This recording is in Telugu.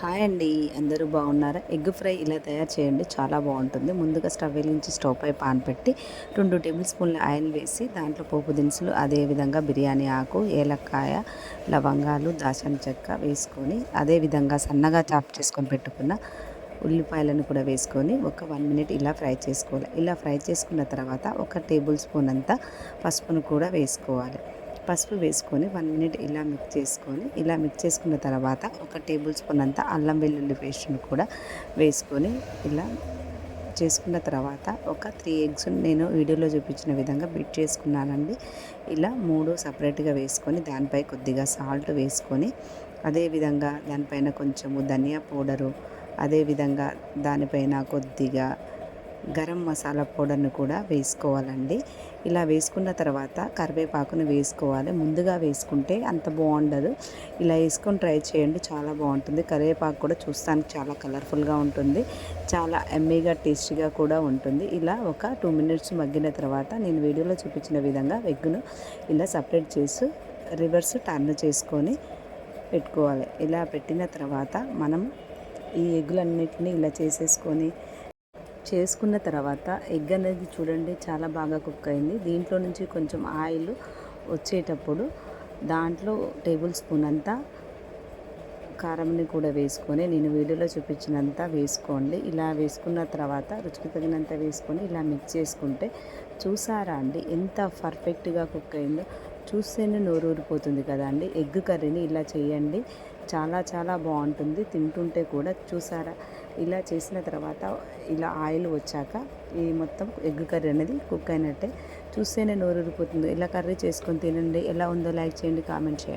హాయ్ అండి అందరూ బాగున్నారా? ఎగ్ ఫ్రై ఇలా తయారు చేయండి చాలా బాగుంటుంది. ముందుగా స్టవ్ వెలిగించి స్టవ్ పై పాన్ పెట్టి రెండు టేబుల్ స్పూన్ల ఆయిల్ వేసి దాంట్లో పోపు దినుసులు అదేవిధంగా బిర్యానీ ఆకు ఏలక్కాయ లవంగాలు దాచిన చెక్క వేసుకొని అదేవిధంగా సన్నగా చాప్ చేసుకొని పెట్టుకున్న ఉల్లిపాయలను కూడా వేసుకొని ఒక వన్ మినిట్ ఇలా ఫ్రై చేసుకోవాలి. ఇలా ఫ్రై చేసుకున్న తర్వాత ఒక టేబుల్ స్పూన్ అంతా పసుపును కూడా వేసుకోవాలి. పసుపు వేసుకొని వన్ మినిట్ ఇలా మిక్స్ చేసుకొని ఇలా మిక్స్ చేసుకున్న తర్వాత ఒక టేబుల్ స్పూన్ అంతా అల్లం వెల్లుల్లి పేస్ట్ను కూడా వేసుకొని ఇలా చేసుకున్న తర్వాత ఒక త్రీ ఎగ్స్ నేను వీడియోలో చూపించిన విధంగా బిట్ చేసుకున్నానండి. ఇలా మూడు సపరేట్గా వేసుకొని దానిపై కొద్దిగా సాల్ట్ వేసుకొని అదేవిధంగా దానిపైన కొంచెము ధనియా పౌడరు అదేవిధంగా దానిపైన కొద్దిగా గరం మసాలా పౌడర్ని కూడా వేసుకోవాలండి. ఇలా వేసుకున్న తర్వాత కరివేపాకును వేసుకోవాలి. ముందుగా వేసుకుంటే అంత బాగుండదు. ఇలా వేసుకొని ట్రై చేయండి. చాలా బాగుంటుంది. కరివేపాకు కూడా చూస్తానికి చాలా కలర్ఫుల్గా ఉంటుంది. చాలా ఎమ్మీగా టేస్టీగా కూడా ఉంటుంది. ఇలా ఒక టూ మినిట్స్ మగ్గిన తర్వాత నేను వీడియోలో చూపించిన విధంగా వెగ్గును ఇలా సపరేట్ చేసి రివర్స్ టర్న్ చేసుకొని పెట్టుకోవాలి. ఇలా పెట్టిన తర్వాత మనం ఈ ఎగ్గులన్నిటిని ఇలా చేసేసుకొని చేసుకున్న తర్వాత ఎగ్ అనేది చూడండి చాలా బాగా కుక్ అయింది. దీంట్లో నుంచి కొంచెం ఆయిల్ వచ్చేటప్పుడు దాంట్లో టేబుల్ స్పూన్ అంతా కారంని కూడా వేసుకొని నేను వీడియోలో చూపించినంత వేసుకోండి. ఇలా వేసుకున్న తర్వాత రుచికి తగినంత వేసుకొని ఇలా మిక్స్ చేసుకుంటే చూసారా అండి ఎంత పర్ఫెక్ట్గా కుక్ అయిందో. చూస్తేనే నోరు ఊరిపోతుంది కదా అండి. ఎగ్ కర్రీని ఇలా చేయండి. చాలా చాలా బాగుంటుంది. తింటుంటే కూడా చూసారా? ఇలా చేసిన తర్వాత ఇలా ఆయిల్ వచ్చాక ఈ మొత్తం ఎగ్ కర్రీ అనేది కుక్ అయినట్టే. చూస్తేనే నోరు ఊరిపోతుంది. ఇలా కర్రీ చేసుకొని తినండి. ఎలా ఉందో లైక్ చేయండి కామెంట్ చేయండి.